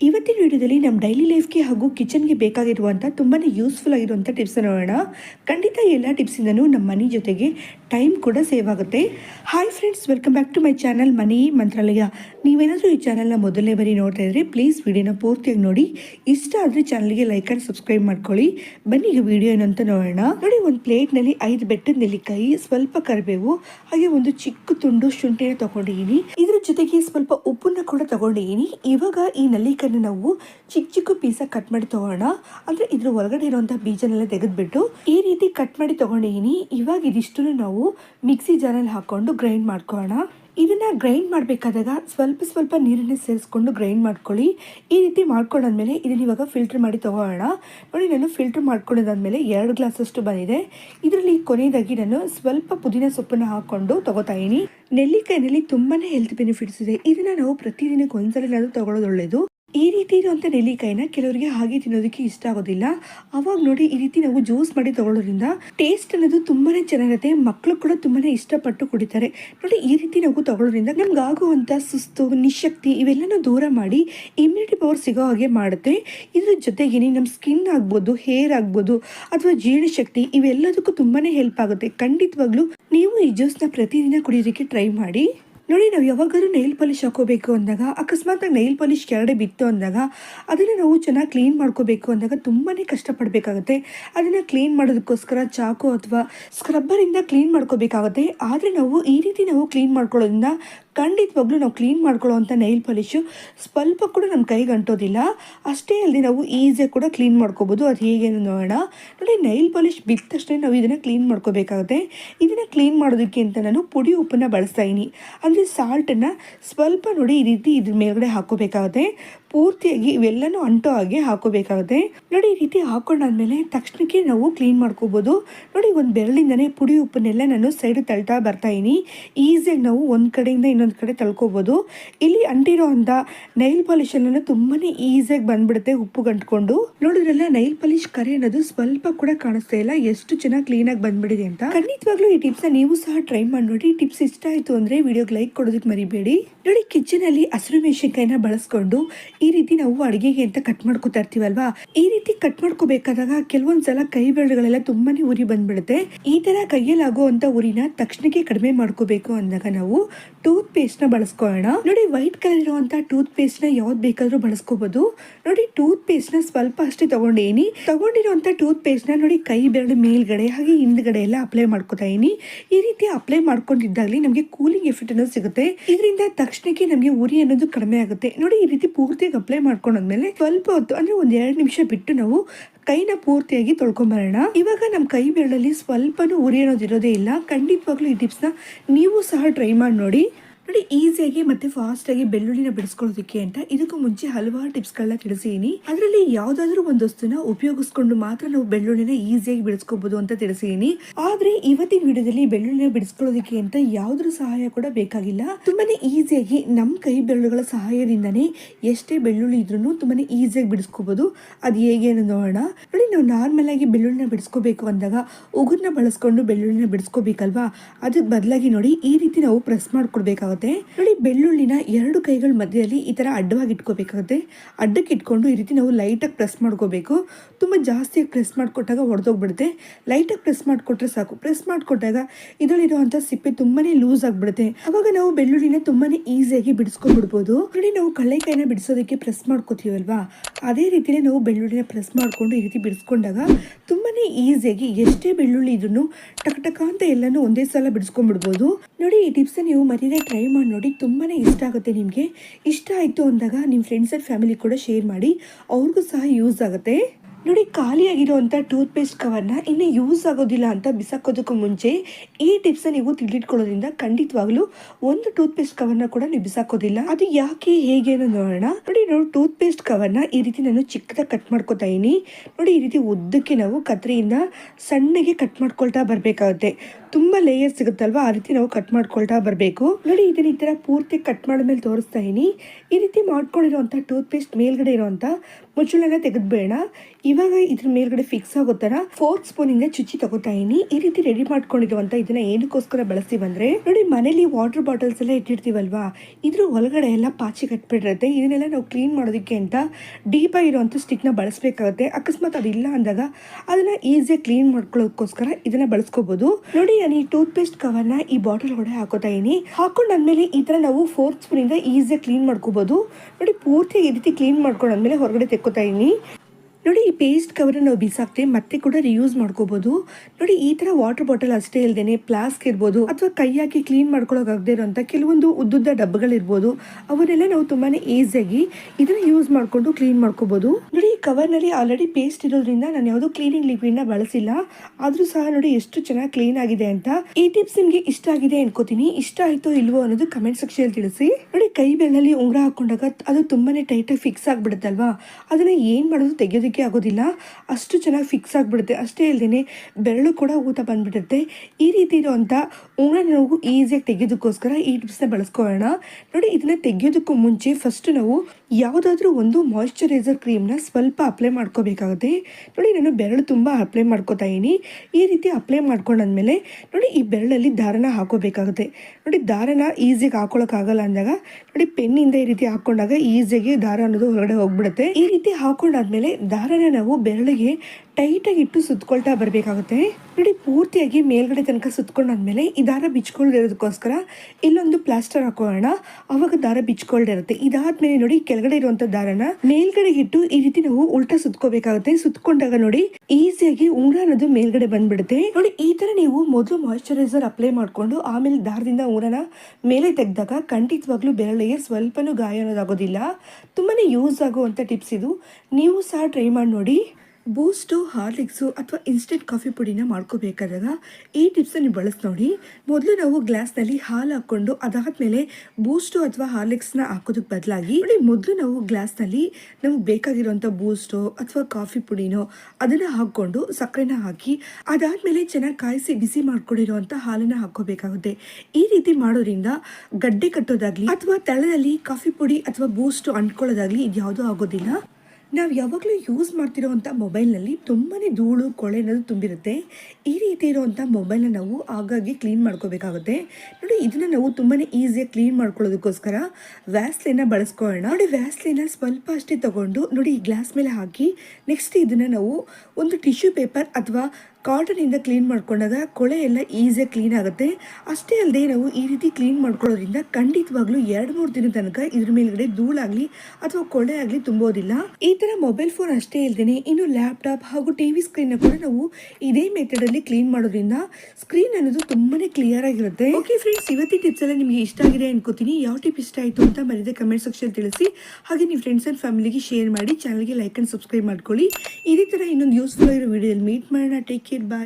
ಇವತ್ತಿನ ವಿಡಿಯೋದಲ್ಲಿ ನಮ್ಮ ಡೈಲಿ ಲೈಫ್ಗೆ ಹಾಗೂ ಕಿಚನ್ಗೆ ಬೇಕಾಗಿರುವಂಥ ತುಂಬಾ ಯೂಸ್ಫುಲ್ ಆಗಿರುವಂಥ ಟಿಪ್ಸ್ ನೋಡೋಣ. ಖಂಡಿತ ಎಲ್ಲ ಟಿಪ್ಸಿಂದನೂ ನಮ್ಮ ಮನಿ ಜೊತೆಗೆ ಟೈಮ್ ಕೂಡ ಸೇವ್ ಆಗುತ್ತೆ. Hi friends welcome back to my channel money Mantralaya. ನೀವೇನಾದರೂ ಈ ಚಾನಲ್ನ ಮೊದಲನೇ ಬಾರಿ ನೋಡ್ತಾ ಇದ್ರೆ ಪ್ಲೀಸ್ ವಿಡಿಯೋನ ಪೂರ್ತಿಯಾಗಿ ನೋಡಿ. ಇಷ್ಟ ಆದರೆ ಚಾನಲ್ಗೆ ಲೈಕ್ ಆ್ಯಂಡ್ ಸಬ್ಸ್ಕ್ರೈಬ್ ಮಾಡ್ಕೊಳ್ಳಿ. ಬನ್ನಿ ಈಗ ವಿಡಿಯೋ ಏನಂತ ನೋಡೋಣ. ನೋಡಿ, ಒಂದು ಪ್ಲೇಟ್ನಲ್ಲಿ ಐದು ಬೆಟ್ಟದ ನೆಲ್ಲಿಕಾಯಿ, ಸ್ವಲ್ಪ ಕರಿಬೇವು, ಹಾಗೆ ಒಂದು ಚಿಕ್ಕ ತುಂಡು ಶುಂಠಿನ ತಗೊಂಡಿದ್ದೀನಿ. ಇದ್ರ ಜೊತೆಗೆ ಸ್ವಲ್ಪ ಉಪ್ಪನ್ನು ಕೂಡ ತಗೊಂಡಿದ್ದೀನಿ ಇವಾಗ ಈ ನೆಲ್ಲಿಕಾಯಿನ ನಾವು ಚಿಕ್ಕ ಚಿಕ್ಕ ಪೀಸ ಕಟ್ ಮಾಡಿ ತಗೋಣ ಅಂದ್ರೆ ಇದ್ರ ಒಳಗಡೆ ಇರುವಂತ ಬೀಜನೆಲ್ಲ ತೆಗೆದ್ಬಿಟ್ಟು ಈ ರೀತಿ ಕಟ್ ಮಾಡಿ ತಗೊಂಡಿದ್ದೀನಿ ಇವಾಗ ಇದಿಷ್ಟು ನಾವು ಮಿಕ್ಸಿ ಜಾರಲ್ಲಿ ಹಾಕೊಂಡು ಗ್ರೈಂಡ್ ಮಾಡ್ಕೊಳ್ಳೋಣ. ಇದನ್ನ ಗ್ರೈಂಡ್ ಮಾಡಬೇಕಾದಾಗ ಸ್ವಲ್ಪ ಸ್ವಲ್ಪ ನೀರನ್ನು ಸೇರಿಸ್ಕೊಂಡು ಗ್ರೈಂಡ್ ಮಾಡ್ಕೊಳ್ಳಿ. ಈ ರೀತಿ ಮಾಡ್ಕೊಂಡಾದ್ಮೇಲೆ ಇದನ್ನ ಇವಾಗ ಫಿಲ್ಟರ್ ಮಾಡಿ ತಗೋಣ ನೋಡಿ, ನಾನು ಫಿಲ್ಟರ್ ಮಾಡ್ಕೊಳ್ಳೋದಾದ್ಮೇಲೆ ಎರಡು ಗ್ಲಾಸಷ್ಟು ಬಂದಿದೆ. ಇದರಲ್ಲಿ ಕೊನೆಯದಾಗಿ ನಾನು ಸ್ವಲ್ಪ ಪುದೀನ ಸೊಪ್ಪನ್ನು ತಗೋತಾ ಇದೀನಿ. ನೆಲ್ಲಿಕಾಯಿನಲ್ಲಿ ತುಂಬಾನೇ ಹೆಲ್ತ್ ಬೆನಿಫಿಟ್ಸ್ ಇದೆ. ಇದನ್ನ ನಾವು ಪ್ರತಿದಿನಕ್ಕೆ ಒಂದ್ಸಲ ತೊಗೊಳ್ಳೋದು ಒಳ್ಳೇದು. ಈ ರೀತಿ ಇರುವಂಥ ನೆಲ್ಲಿಕಾಯಿನ ಕೆಲವರಿಗೆ ಹಾಗೆ ತಿನ್ನೋದಕ್ಕೆ ಇಷ್ಟ ಆಗೋದಿಲ್ಲ. ಅವಾಗ ನೋಡಿ ಈ ರೀತಿ ನಾವು ಜ್ಯೂಸ್ ಮಾಡಿ ತಗೊಳ್ಳೋದ್ರಿಂದ ಟೇಸ್ಟ್ ಅನ್ನೋದು ತುಂಬಾ ಚೆನ್ನಾಗಿರುತ್ತೆ. ಮಕ್ಕಳು ಕೂಡ ತುಂಬಾ ಇಷ್ಟಪಟ್ಟು ಕುಡಿತಾರೆ. ನೋಡಿ ಈ ರೀತಿ ನಾವು ತಗೊಳ್ಳೋದ್ರಿಂದ ನಮ್ಗೆ ಆಗುವಂಥ ಸುಸ್ತು, ನಿಶಕ್ತಿ ಇವೆಲ್ಲನೂ ದೂರ ಮಾಡಿ ಇಮ್ಯುನಿಟಿ ಪವರ್ ಸಿಗೋ ಹಾಗೆ ಮಾಡುತ್ತೆ. ಇದ್ರ ಜೊತೆಗೆ ನಮ್ಮ ಸ್ಕಿನ್ ಆಗ್ಬೋದು ಹೇರ್ ಆಗ್ಬೋದು ಅಥವಾ ಜೀರ್ಣಶಕ್ತಿ ಇವೆಲ್ಲದಕ್ಕೂ ತುಂಬಾ ಹೆಲ್ಪ್ ಆಗುತ್ತೆ. ಖಂಡಿತವಾಗ್ಲೂ ನೀವು ಈ ಜ್ಯೂಸ್ನ ಪ್ರತಿದಿನ ಕುಡಿಯೋದಕ್ಕೆ ಟ್ರೈ ಮಾಡಿ. ನೋಡಿ, ನಾವು ಯಾವಾಗಾದ್ರೂ ನೈಲ್ ಪಾಲಿಷ್ ಹಾಕೋಬೇಕು ಅಂದಾಗ ಅಕಸ್ಮಾತ್ ನೈಲ್ ಪಾಲಿಷ್ ಕೆಳಗಡೆ ಬಿತ್ತು ಅಂದಾಗ, ಅದನ್ನು ನಾವು ಚೆನ್ನಾಗಿ ಕ್ಲೀನ್ ಮಾಡ್ಕೋಬೇಕು ಅಂದಾಗ ತುಂಬಾ ಕಷ್ಟಪಡಬೇಕಾಗುತ್ತೆ. ಅದನ್ನು ಕ್ಲೀನ್ ಮಾಡೋದಕ್ಕೋಸ್ಕರ ಚಾಕು ಅಥವಾ ಸ್ಕ್ರಬ್ಬರಿಂದ ಕ್ಲೀನ್ ಮಾಡ್ಕೋಬೇಕಾಗುತ್ತೆ. ಆದರೆ ನಾವು ಈ ರೀತಿ ನಾವು ಕ್ಲೀನ್ ಮಾಡ್ಕೊಳ್ಳೋದ್ರಿಂದ ಖಂಡಿತವಾಗ್ಲೂ ನಾವು ಕ್ಲೀನ್ ಮಾಡ್ಕೊಳ್ಳೋವಂಥ ನೈಲ್ ಪಾಲಿಶು ಸ್ವಲ್ಪ ಕೂಡ ನಮ್ಮ ಕೈಗೆ ಅಂಟೋದಿಲ್ಲ. ಅಷ್ಟೇ ಅಲ್ಲದೆ ನಾವು ಈಸಿಯಾಗಿ ಕೂಡ ಕ್ಲೀನ್ ಮಾಡ್ಕೋಬೋದು. ಅದು ಹೇಗೆ ನೋಡೋಣ. ನೋಡಿ ನೈಲ್ ಪಾಲಿಶ್ ಬಿದ್ದ ತಕ್ಷಣ ನಾವು ಇದನ್ನು ಕ್ಲೀನ್ ಮಾಡ್ಕೋಬೇಕಾಗುತ್ತೆ. ಇದನ್ನು ಕ್ಲೀನ್ ಮಾಡೋದಕ್ಕೆ ಅಂತ ನಾನು ಪುಡಿ ಉಪ್ಪನ್ನು ಬಳಸ್ತಾ ಇದ್ದೀನಿ. ಅಂದರೆ ಸಾಲ್ಟನ್ನು ಸ್ವಲ್ಪ ನೋಡಿ ಈ ರೀತಿ ಇದ್ರ ಮೇಲ್ಗಡೆ ಹಾಕೋಬೇಕಾಗುತ್ತೆ ಪೂರ್ತಿಯಾಗಿ ಇವೆಲ್ಲನೂ ಅಂಟೋ ಹಾಗೆ ಹಾಕೋಬೇಕಾಗುತ್ತೆ. ನೋಡಿ, ಈ ರೀತಿ ಹಾಕೊಂಡಾದ್ಮೇಲೆ ತಕ್ಷಣಕ್ಕೆ ನಾವು ಕ್ಲೀನ್ ಮಾಡ್ಕೋಬೋದು. ನೋಡಿ, ಒಂದು ಬೆರಳಿಂದನೇ ಪುಡಿ ಉಪ್ಪನ್ನೆಲ್ಲ ನಾನು ಸೈಡ್ ತಳ್ತಾ ಬರ್ತಾ ಇದೀನಿ. ಈಸಿಯಾಗಿ ನಾವು ಒಂದು ಕಡೆಯಿಂದ ಇನ್ನೊಂದು ಕಡೆ ತಳ್ಕೊಬೋದು. ಇಲ್ಲಿ ಅಂಟಿರೋ ಅಂಥ ನೈಲ್ ಪಾಲಿಶ್ ಎಲ್ಲ ತುಂಬಾ ಈಸಿಯಾಗಿ ಬಂದ್ಬಿಡುತ್ತೆ ಉಪ್ಪು ಗಂಟ್ಕೊಂಡು. ನೋಡಿದ್ರೆಲ್ಲ ನೈಲ್ ಪಾಲಿಶ್ ಕರೆ ಅನ್ನೋದು ಸ್ವಲ್ಪ ಕೂಡ ಕಾಣಿಸ್ತಾ ಇಲ್ಲ. ಎಷ್ಟು ಚೆನ್ನಾಗಿ ಕ್ಲೀನಾಗಿ ಬಂದ್ಬಿಡಿದೆ ಅಂತ. ಖಂಡಿತವಾಗ್ಲೂ ಈ ಟಿಪ್ಸ್ನ ನೀವು ಸಹ ಟ್ರೈ ಮಾಡಿ ನೋಡಿ. ಟಿಪ್ಸ್ ಇಷ್ಟ ಆಯಿತು ಅಂದರೆ ವಿಡಿಯೋಗೆ ಲೈಕ್ ಕೊಡೋದಕ್ಕೆ ಮರಿಬೇಡಿ. ನೋಡಿ ಕಿಚನಲ್ಲಿ ಹಸಿರು ಮೆಣಸಿನ್ಕಾಯಿನ ಬಳಸ್ಕೊಂಡು ಈ ರೀತಿ ನಾವು ಅಡಿಗೆಗೆ ಅಂತ ಕಟ್ ಮಾಡ್ಕೊತಾ ಇರ್ತೀವಲ್ವಾ? ಈ ರೀತಿ ಕಟ್ ಮಾಡ್ಕೋಬೇಕಾದಾಗ ಕೆಲವೊಂದ್ಸಲ ಕೈ ಬೆರಳುಗಳೆಲ್ಲ ತುಂಬಾನೇ ಉರಿ ಬಂದ್ಬಿಡುತ್ತೆ. ಈ ತರ ಕೈಯಲ್ಲಿ ಆಗುವಂತ ಉರಿನ ತಕ್ಷಣಕ್ಕೆ ಕಡಿಮೆ ಮಾಡ್ಕೋಬೇಕು ಅಂದಾಗ ನಾವು ಟೂತ್ ಪೇಸ್ಟ್ನ ಬಳಸ್ಕೊಳ್ಳೋಣ. ನೋಡಿ, ವೈಟ್ ಕಲರ್ ಇರುವಂತ ಟೂತ್ ಪೇಸ್ಟ್ನ ಯಾವ್ದು ಬೇಕಾದ್ರೂ ಬಳಸ್ಕೋಬಹುದು ನೋಡಿ ಟೂತ್ ಪೇಸ್ಟ್ನ ಸ್ವಲ್ಪ ಅಷ್ಟೇ ತಗೊಂಡೇನಿ. ತಗೊಂಡಿರುವಂತ ಟೂತ್ ಪೇಸ್ಟ್ನ ನೋಡಿ, ಕೈ ಬೆರಳು ಮೇಲ್ಗಡೆ ಹಾಗೆ ಹಿಂದ್ಗಡೆ ಎಲ್ಲ ಅಪ್ಲೈ ಮಾಡ್ಕೋತಾ ಇದೀನಿ. ಈ ರೀತಿ ಅಪ್ಲೈ ಮಾಡ್ಕೊಂಡಿದ್ದಾಗಲಿ ನಮಗೆ ಕೂಲಿಂಗ್ ಎಫೆಕ್ಟ್ ಅನ್ನೋದು ಸಿಗುತ್ತೆ. ಇದರಿಂದ ತಕ್ಷಣಕ್ಕೆ ನಮಗೆ ಉರಿ ಅನ್ನೋದು ಕಡಿಮೆ ಆಗುತ್ತೆ. ನೋಡಿ, ಈ ರೀತಿ ಪೂರ್ತಿಯಾಗಿ ಅಪ್ಲೈ ಮಾಡ್ಕೊಂಡಾದ್ಮೇಲೆ ಸ್ವಲ್ಪ ಹೊತ್ತು, ಅಂದ್ರೆ ಒಂದ್ ಎರಡು ನಿಮಿಷ ಬಿಟ್ಟು ನಾವು ಕೈನ ಪೂರ್ತಿಯಾಗಿ ತೊಳ್ಕೊಂಬರೋಣ. ಇವಾಗ ನಮ್ಮ ಕೈ ಬೆರಳಲ್ಲಿ ಸ್ವಲ್ಪನೂ ಉರಿ ಅನ್ನೋದು ಇರೋದೇ ಇಲ್ಲ. ಖಂಡಿತವಾಗ್ಲೂ ಈ ಟಿಪ್ಸ್ನ ನೀವು ಸಹ ಟ್ರೈ ಮಾಡಿ ನೋಡಿ. ನೋಡಿ ಈಸಿಯಾಗಿ ಮತ್ತೆ ಫಾಸ್ಟ್ ಆಗಿ ಬೆಳ್ಳುಳ್ಳಿನ ಬಿಡಿಸ್ಕೊಳ್ಳೋದಕ್ಕೆ ಅಂತ ಇದಕ್ಕೂ ಮುಂಚೆ ಹಲವಾರು ಟಿಪ್ಸ್ ಗಳನ್ನ ತಿಳಿಸಿದೀನಿ. ಅದರಲ್ಲಿ ಯಾವ್ದಾದ್ರು ಒಂದು ವಸ್ತುನ ಉಪಯೋಗಿಸ್ಕೊಂಡು ಮಾತ್ರ ನಾವು ಬೆಳ್ಳುಳ್ಳಿನ ಈಸಿಯಾಗಿ ಬಿಡಿಸ್ಕೋಬಹುದು ಅಂತ ತಿಳಿಸಿದೀನಿ. ಆದ್ರೆ ಇವತ್ತಿನ ವಿಡಿಯೋದಲ್ಲಿ ಬೆಳ್ಳುಳ್ಳಿನ ಬಿಡಿಸ್ಕೊಳ್ಳೋದಕ್ಕೆ ಅಂತ ಯಾವ್ದ್ರ ಸಹಾಯ ಕೂಡ ಬೇಕಾಗಿಲ್ಲ. ತುಂಬಾನೇ ಈಸಿಯಾಗಿ ನಮ್ಮ ಕೈ ಬೆರಳುಗಳ ಸಹಾಯದಿಂದನೇ ಎಷ್ಟೇ ಬೆಳ್ಳುಳ್ಳಿ ಇದ್ರೂ ತುಂಬಾನೇ ಈಸಿಯಾಗಿ ಬಿಡಿಸ್ಕೋಬಹುದು ಅದು ಹೇಗೆ ನೋಡೋಣ. ನೋಡಿ ನಾವು ನಾರ್ಮಲ್ ಆಗಿ ಬೆಳ್ಳುಳ್ಳಿನ ಬಿಡಿಸ್ಕೋಬೇಕು ಅಂದಾಗ ಉಗುರ್ನ ಬಳಸ್ಕೊಂಡು ಬೆಳ್ಳುಳ್ಳಿನ ಬಿಡಿಸ್ಕೋಬೇಕಲ್ವಾ? ಅದಕ್ಕೆ ಬದಲಾಗಿ ನೋಡಿ ಈ ರೀತಿ ನಾವು ಪ್ರೆಸ್ ಮಾಡ್ಕೊಡ್ಬೇಕಾಗುತ್ತೆ. ನೋಡಿ, ಬೆಳ್ಳುಳ್ಳಿನ ಎರಡು ಕೈಗಳ ಮಧ್ಯದಲ್ಲಿ ಈ ತರ ಅಡ್ಡವಾಗಿ ಇಟ್ಕೋಬೇಕಾಗುತ್ತೆ. ಅಡ್ಡಕ್ಕೆ ಇಟ್ಕೊಂಡು ಈ ರೀತಿ ನಾವು ಲೈಟಾಗಿ ಪ್ರೆಸ್ ಮಾಡ್ಕೋಬೇಕು. ತುಂಬಾ ಜಾಸ್ತಿ ಪ್ರೆಸ್ ಮಾಡ್ಕೊಟ್ಟಾಗ ಹೊಡೆದೋಗ್ಬಿಡುತ್ತೆ ಲೈಟಾಗಿ ಪ್ರೆಸ್ ಮಾಡಿಕೊಟ್ರೆ ಸಾಕು. ಪ್ರೆಸ್ ಮಾಡಿಕೊಟ್ಟಾಗ ಇದರಲ್ಲಿರುವಂಥ ಸಿಪ್ಪೆ ತುಂಬಾನೇ ಲೂಸ್ ಆಗಿಬಿಡುತ್ತೆ. ಅವಾಗ ನಾವು ಬೆಳ್ಳುಳ್ಳಿನ ತುಂಬಾನೇ ಈಸಿಯಾಗಿ ಬಿಡಿಸ್ಕೊಂಡ್ಬಿಡ್ಬೋದು. ನೋಡಿ, ನಾವು ಕಳ್ಳೆಕಾಯಿನ ಬಿಡಿಸೋದಕ್ಕೆ ಪ್ರೆಸ್ ಮಾಡ್ಕೋತೀವಲ್ವಾ? ಅದೇ ರೀತಿಯೇ ನಾವು ಬೆಳ್ಳುಳ್ಳಿನ ಪ್ರೆಸ್ ಮಾಡ್ಕೊಂಡು ಈ ರೀತಿ ಬಿಡಿಸ್ಕೊಂಡಾಗ ತುಂಬಾನೇ ಈಸಿಯಾಗಿ ಎಷ್ಟೇ ಬೆಳ್ಳುಳ್ಳಿ ಇದನ್ನು ಟಕ್ ಟಕ ಅಂತ ಎಲ್ಲನೂ ಒಂದೇ ಸಲ ಬಿಡಿಸ್ಕೊಂಡ್ಬಿಡ್ಬೋದು. ನೋಡಿ, ಈ ಟಿಪ್ಸ್ ನೀವು ಮರೀದೇ ಟ್ರೈ ಮಾಡಿ ನೋಡಿ ತುಂಬಾ ಇಷ್ಟ ಆಗುತ್ತೆ ನಿಮಗೆ. ಇಷ್ಟ ಆಯಿತು ಅಂದಾಗ ನಿಮ್ಮ ಫ್ರೆಂಡ್ಸ್ ಆ್ಯಂಡ್ ಫ್ಯಾಮಿಲಿ ಕೂಡ ಶೇರ್ ಮಾಡಿ, ಅವ್ರಿಗೂ ಸಹ ಯೂಸ್ ಆಗುತ್ತೆ. ನೋಡಿ ಖಾಲಿಯಾಗಿರುವಂಥ ಟೂತ್ ಪೇಸ್ಟ್ ಕವರ್ನ ಇನ್ನೂ ಯೂಸ್ ಆಗೋದಿಲ್ಲ ಅಂತ ಬಿಸಾಕೋದಕ್ಕೂ ಮುಂಚೆ ಈ ಟಿಪ್ಸ್ನ ನೀವು ತಿಳಿದಿಟ್ಕೊಳ್ಳೋದ್ರಿಂದ ಖಂಡಿತವಾಗ್ಲೂ ಒಂದು ಟೂತ್ ಪೇಸ್ಟ್ ಕವರ್ನ ಕೂಡ ನೀವು ಬಿಸಾಕೋದಿಲ್ಲ. ಅದು ಯಾಕೆ, ಹೇಗೆ ನೋಡೋಣ. ನೋಡಿ ನೋಡಿ ಟೂತ್ ಪೇಸ್ಟ್ ಕವರ್ನ ಈ ರೀತಿ ನಾನು ಚಿಕ್ಕದಾಗಿ ಕಟ್ ಮಾಡ್ಕೊತಾ ಇದೀನಿ ನೋಡಿ, ಈ ರೀತಿ ಉದ್ದಕ್ಕೆ ನಾವು ಕತ್ರಿಯಿಂದ ಸಣ್ಣಗೆ ಕಟ್ ಮಾಡ್ಕೊಳ್ತಾ ಬರಬೇಕಾಗುತ್ತೆ. ತುಂಬಾ ಲೇಯರ್ ಸಿಗುತ್ತಲ್ವಾ? ಆ ರೀತಿ ನಾವು ಕಟ್ ಮಾಡ್ಕೊಳ್ತಾ ಬರಬೇಕು. ನೋಡಿ, ಇದನ್ನ ಈ ತರ ಪೂರ್ತಿ ಕಟ್ ಮಾಡಿದ್ಮೇಲೆ ತೋರಿಸ್ತಾ ಇದೀನಿ ಈ ರೀತಿ ಮಾಡ್ಕೊಂಡಿರುವಂತ ಟೂತ್ ಪೇಸ್ಟ್ ಮೇಲ್ಗಡೆ ಇರುವಂತ ಮುಚ್ಚಳನ ತೆಗೆದ್ಬೇಡ. ಇವಾಗ ಇದ್ರ ಮೇಲ್ಗಡೆ ಫಿಕ್ಸ್ ಆಗೋ ತರ ಫೋರ್ಕ್ ಸ್ಪೂನ್ ಇಂದ ಚುಚ್ಚಿ ತಗೋತಾ ಇದೀನಿ. ಈ ರೀತಿ ರೆಡಿ ಮಾಡ್ಕೊಂಡಿರುವಂತ ಇದನ್ನ ಏನಕ್ಕೋಸ್ಕರ ಬಳಸ್ತೀವಿ ಅಂದ್ರೆ ನೋಡಿ ಮನೇಲಿ ವಾಟರ್ ಬಾಟಲ್ಸ್ ಎಲ್ಲ ಇಟ್ಟಿರ್ತೀವಲ್ವಾ? ಇದ್ರ ಒಳಗಡೆ ಎಲ್ಲ ಪಾಚಿ ಕಟ್ಬಿಟ್ಟಿರುತ್ತೆ. ಇದನ್ನೆಲ್ಲ ನಾವು ಕ್ಲೀನ್ ಮಾಡೋದಕ್ಕೆ ಅಂತ ಡೀಪ್ ಸ್ಟಿಕ್ನ ಬಳಸಬೇಕಾಗುತ್ತೆ. ಅಕಸ್ಮಾತ್ ಅದಿಲ್ಲ ಅಂದಾಗ ಅದನ್ನ ಈಸಿಯಾಗಿ ಕ್ಲೀನ್ ಮಾಡ್ಕೊಳ್ಳೋಕೋಸ್ಕರ ಇದನ್ನ ಬಳಸ್ಕೋಬಹುದು ನೋಡಿ ನಾನು ಈ ಟೂತ್ ಪೇಸ್ಟ್ ಕವರ್ನ ಈ ಬಾಟಲ್ ಹೊಡೆ ಹಾಕೋತಾ ಇದೀನಿ. ಹಾಕೊಂಡಾದ್ಮೇಲೆ ಈ ತರ ನಾವು ಫೋರ್ಕ್ ಸ್ಪೂನ್ ಇಂದ ಈಸಿಯಾಗಿ ಕ್ಲೀನ್ ಮಾಡ್ಕೋಬಹುದು ನೋಡಿ ಪೂರ್ತಿ ಈ ರೀತಿ ಕ್ಲೀನ್ ಮಾಡ್ಕೊಂಡಾದ್ಮೇಲೆ ಹೊರಗಡೆ ತೆಕ್ಕೋತಾ ಇದೀನಿ ನೋಡಿ, ಈ ಪೇಸ್ಟ್ ಕವರ್ ನಾವು ಬಿಸಾಕ್ತೆ ಮತ್ತೆ ಕೂಡ ರಿಯೂಸ್ ಮಾಡ್ಕೋಬಹುದು ನೋಡಿ, ಈ ತರ ವಾಟರ್ ಬಾಟಲ್ ಅಷ್ಟೇ ಇಲ್ದೇನೆ ಪ್ಲಾಸ್ಕ್ ಇರ್ಬೋದು ಅಥವಾ ಕೈ ಹಾಕಿ ಕ್ಲೀನ್ ಮಾಡ್ಕೊಳಕ್ ಆಗದೆ ಇರುವಂತ ಕೆಲವೊಂದು ಉದ್ದುದ್ದ ಡಬ್ಬಗಳಿರ್ಬೋದು ಅವನ್ನೆಲ್ಲ ನಾವು ತುಂಬಾನೇ ಈಸಿಯಾಗಿ ಇದನ್ನ ಯೂಸ್ ಮಾಡ್ಕೊಂಡು ಕ್ಲೀನ್ ಮಾಡ್ಕೋಬಹುದು ನೋಡಿ, ಈ ಕವರ್ನಲ್ಲಿ ಆಲ್ರೆಡಿ ಪೇಸ್ಟ್ ಇರೋದ್ರಿಂದ ನಾನು ಯಾವುದು ಕ್ಲೀನಿಂಗ್ ಲಿಕ್ವಿಡ್ನ ಬಳಸಿಲ್ಲ. ಆದ್ರೂ ಸಹ ನೋಡಿ, ಎಷ್ಟು ಚೆನ್ನಾಗಿ ಕ್ಲೀನ್ ಆಗಿದೆ ಅಂತ ಈ ಟಿಪ್ಸ್ ನಿಮ್ಗೆ ಇಷ್ಟ ಆಗಿದೆ ಅನ್ಕೋತೀನಿ. ಇಷ್ಟ ಆಯ್ತೋ ಇಲ್ವೋ ಅನ್ನೋದು ಕಮೆಂಟ್ ಸೆಕ್ಷನ್ ತಿಳಿಸಿ. ನೋಡಿ, ಕೈ ಬೆರಳಲ್ಲಿ ಉಂಗುರ ಹಾಕೊಂಡಾಗ ಅದು ತುಂಬಾನೇ ಟೈಟ್ ಆಗಿ ಫಿಕ್ಸ್ ಆಗ್ಬಿಡುತ್ತಲ್ವಾ? ಅದನ್ನ ಏನ್ ಮಾಡೋದು ತೆಗೆಯೋದಕ್ಕೆ ಆಗೋದಿಲ್ಲ, ಅಷ್ಟು ಚೆನ್ನಾಗಿ ಫಿಕ್ಸ್ ಆಗಿಬಿಡುತ್ತೆ. ಅಷ್ಟೇ ಇಲ್ದೇನೆ ಬೆರಳು ಕೂಡ ಊತ ಬಂದುಬಿಡುತ್ತೆ. ಈ ರೀತಿ ಇರುವಂಥ ಉಂಗ್ರ ನಾವು ಈಸಿಯಾಗಿ ತೆಗೆಯೋದಕ್ಕೋಸ್ಕರ ಈ ಟಿಪ್ಸ್ನ ಬಳಸ್ಕೊಳ್ಳೋಣ. ನೋಡಿ, ಇದನ್ನ ತೆಗೆಯೋದಕ್ಕೂ ಮುಂಚೆ ಫಸ್ಟ್ ನಾವು ಯಾವುದಾದ್ರೂ ಒಂದು ಮಾಯಿಶ್ಚರೈಸರ್ ಕ್ರೀಮ್ನ ಸ್ವಲ್ಪ ಅಪ್ಲೈ ಮಾಡ್ಕೋಬೇಕಾಗುತ್ತೆ. ನೋಡಿ, ನಾನು ಬೆರಳು ತುಂಬ ಅಪ್ಲೈ ಮಾಡ್ಕೋತಾ ಇದ್ದೀನಿ ಈ ರೀತಿ ಅಪ್ಲೈ ಮಾಡ್ಕೊಂಡಾದ್ಮೇಲೆ, ನೋಡಿ, ಈ ಬೆರಳಲ್ಲಿ ದಾರನ ಹಾಕೋಬೇಕಾಗುತ್ತೆ. ನೋಡಿ ದಾರನ ಈಸಿಯಾಗಿ ಹಾಕೊಳ್ಳೋಕ್ಕಾಗಲ್ಲ ಅಂದಾಗ, ನೋಡಿ ಪೆನ್ನಿಂದ ಈ ರೀತಿ ಹಾಕೊಂಡಾಗ ಈಸಿಯಾಗಿ ದಾರ ಅನ್ನೋದು ಹೊರಗಡೆ ಹೋಗ್ಬಿಡುತ್ತೆ. ಈ ರೀತಿ ಹಾಕೊಂಡಾದ್ಮೇಲೆ ದಾರನ ನಾವು ಬೆರಳಿಗೆ ಟೈಟಾಗಿ ಇಟ್ಟು ಸುತ್ಕೊಳ್ತಾ ಬರಬೇಕಾಗುತ್ತೆ. ನೋಡಿ, ಪೂರ್ತಿಯಾಗಿ ಮೇಲ್ಗಡೆ ತನಕ ಸುತ್ಕೊಂಡಾದ್ಮೇಲೆ ಈ ದಾರ ಬಿಚ್ಕೊಳ್ಳದಿರೋದಕ್ಕೋಸ್ಕರ ಇಲ್ಲೊಂದು ಪ್ಲಾಸ್ಟರ್ ಹಾಕೋಣ. ಅವಾಗ ದಾರ ಬಿಚ್ಕೊಳ್ದಿರುತ್ತೆ. ಇದಾದ್ಮೇಲೆ ನೋಡಿ, ಕೆಳಗಡೆ ಇರುವಂತ ದಾರನ ಮೇಲ್ಗಡೆ ಇಟ್ಟು ಈ ರೀತಿ ನಾವು ಉಲ್ಟಾ ಸುತ್ಕೋಬೇಕಾಗುತ್ತೆ. ಸುತ್ಕೊಂಡಾಗ ನೋಡಿ, ಈಸಿಯಾಗಿ ಉಂಗುರ ಅನ್ನೋದು ಮೇಲ್ಗಡೆ ಬಂದ್ಬಿಡುತ್ತೆ. ನೋಡಿ, ಈ ತರ ನೀವು ಮೊದಲು ಮಾಯಿಶ್ಚರೈಸರ್ ಅಪ್ಲೈ ಮಾಡ್ಕೊಂಡು ಆಮೇಲೆ ದಾರದಿಂದ ಉಂಗುರನ ಮೇಲೆ ತೆಗೆದಾಗ ಖಂಡಿತವಾಗ್ಲೂ ಬೆರಳಿಗೆ ಸ್ವಲ್ಪನೂ ಗಾಯ ಅನ್ನೋದಾಗೋದಿಲ್ಲ. ತುಂಬಾನೇ ಯೂಸ್ ಆಗುವಂತ ಟಿಪ್ಸ್ ಇದು. ನೀವು ಸಹ ಟ್ರೈ ಮಾಡಿ ನೋಡಿ. ಬೂಸ್ಟು, ಹಾರ್ಲಿಕ್ಸು ಅಥವಾ ಇನ್ಸ್ಟೆಂಟ್ ಕಾಫಿ ಪುಡಿನ ಮಾಡ್ಕೋಬೇಕಾದಾಗ ಈ ಟಿಪ್ಸ್ ನೀವು ಬಳಸಿ ನೋಡಿ. ಮೊದಲು ನಾವು ಗ್ಲಾಸ್ನಲ್ಲಿ ಹಾಲು ಹಾಕ್ಕೊಂಡು ಅದಾದಮೇಲೆ ಬೂಸ್ಟು ಅಥವಾ ಹಾರ್ಲಿಕ್ಸ್ನ ಹಾಕೋದಕ್ಕೆ ಬದಲಾಗಿ ನೋಡಿ, ಮೊದಲು ನಾವು ಗ್ಲಾಸ್ನಲ್ಲಿ ನಮ್ಗೆ ಬೇಕಾಗಿರುವಂಥ ಬೂಸ್ಟು ಅಥವಾ ಕಾಫಿ ಪುಡಿನೋ ಅದನ್ನ ಹಾಕ್ಕೊಂಡು ಸಕ್ಕರೆನ ಹಾಕಿ ಅದಾದಮೇಲೆ ಚೆನ್ನಾಗಿ ಕಾಯಿಸಿ ಬಿಸಿ ಮಾಡ್ಕೊಂಡಿರುವಂಥ ಹಾಲನ್ನ ಹಾಕೋಬೇಕಾಗುತ್ತೆ ಈ ರೀತಿ ಮಾಡೋದ್ರಿಂದ ಗಡ್ಡೆ ಕಟ್ಟೋದಾಗ್ಲಿ ಅಥವಾ ತಳದಲ್ಲಿ ಕಾಫಿ ಪುಡಿ ಅಥವಾ ಬೂಸ್ಟ್ ಅಂಟ್ಕೊಳ್ಳೋದಾಗಲಿ ಇದು ಯಾವುದೂ ಆಗೋದಿಲ್ಲ. ನಾವು ಯಾವಾಗಲೂ ಯೂಸ್ ಮಾಡ್ತಿರೋವಂಥ ಮೊಬೈಲ್ನಲ್ಲಿ ತುಂಬಾ ಧೂಳು, ಕೊಳೆ ಅನ್ನೋದು ತುಂಬಿರುತ್ತೆ. ಈ ರೀತಿ ಇರೋವಂಥ ಮೊಬೈಲ್ನ ನಾವು ಆಗಾಗ್ಗೆ ಕ್ಲೀನ್ ಮಾಡ್ಕೋಬೇಕಾಗುತ್ತೆ. ನೋಡಿ, ಇದನ್ನು ನಾವು ತುಂಬಾ ಈಸಿಯಾಗಿ ಕ್ಲೀನ್ ಮಾಡ್ಕೊಳ್ಳೋದಕ್ಕೋಸ್ಕರ ವ್ಯಾಸ್ಲಿನ ಬಳಸ್ಕೊಳ್ಳೋಣ. ನೋಡಿ ವ್ಯಾಸ್ಲಿನ ಸ್ವಲ್ಪ ಅಷ್ಟೇ ತಗೊಂಡು, ನೋಡಿ, ಈ ಗ್ಲಾಸ್ ಮೇಲೆ ಹಾಕಿ ನೆಕ್ಸ್ಟ್ ಇದನ್ನು ನಾವು ಒಂದು ಟಿಶ್ಯೂ ಪೇಪರ್ ಅಥವಾ ಕಾಟನಿಂದ ಕ್ಲೀನ್ ಮಾಡ್ಕೊಂಡಾಗ ಕೊಳೆ ಎಲ್ಲ ಈಸಿಯಾಗಿ ಕ್ಲೀನ್ ಆಗುತ್ತೆ. ಅಷ್ಟೇ ಅಲ್ಲದೆ ನಾವು ಈ ರೀತಿ ಕ್ಲೀನ್ ಮಾಡ್ಕೊಳ್ಳೋದ್ರಿಂದ ಖಂಡಿತವಾಗ್ಲೂ ಎರಡು ಮೂರು ದಿನ ತನಕ ಇದ್ರ ಮೇಲ್ಗಡೆ ಧೂಳಾಗಲಿ ಅಥವಾ ಕೊಳೆ ಆಗಲಿ ತುಂಬೋದಿಲ್ಲ. ಈ ತರ ಮೊಬೈಲ್ ಫೋನ್ ಅಷ್ಟೇ ಇಲ್ದೇನೆ ಇನ್ನು ಲ್ಯಾಪ್ಟಾಪ್ ಹಾಗೂ ಟಿವಿ ಸ್ಕ್ರೀನ್ ಕೂಡ ನಾವು ಇದೇ ಮೆಥಡ್ ಅಲ್ಲಿ ಕ್ಲೀನ್ ಮಾಡೋದ್ರಿಂದ ಸ್ಕ್ರೀನ್ ಅನ್ನೋದು ತುಂಬಾನೇ ಕ್ಲಿಯರ್ ಆಗಿರುತ್ತೆ. ಓಕೆ ಫ್ರೆಂಡ್ಸ್ ಇವತ್ತಿನ ಟಿಪ್ಸ್ ಎಲ್ಲ ನಿಮಗೆ ಇಷ್ಟ ಆಗಿದೆ ಅನ್ಕೋತೀನಿ. ಯಾವ ಟಿಪ್ ಇಷ್ಟ ಆಯ್ತು ಅಂತ ಮರಿದೆ ಕಮೆಂಟ್ ಸೆಕ್ಷನ್ ತಿಳಿಸಿ. ಹಾಗೆ ನೀವು ಫ್ರೆಂಡ್ಸ್ ಅಂಡ್ ಫ್ಯಾಮಿಲಿಗೆ ಶೇರ್ ಮಾಡಿ ಚಾನಲ್ಗೆ ಲೈಕ್ ಅಂಡ್ ಸಬ್ಸ್ಕ್ರೈಬ್ ಮಾಡ್ಕೊಳ್ಳಿ. ಇದೇ ತರ ಇನ್ನೊಂದು ಯೂಸ್ಫುಲ್ ಆಗಿರೋ ವಿಡಿಯೋದಲ್ಲಿ ಮೀಟ್ ಮಾಡೋಣ. Take care Goodbye.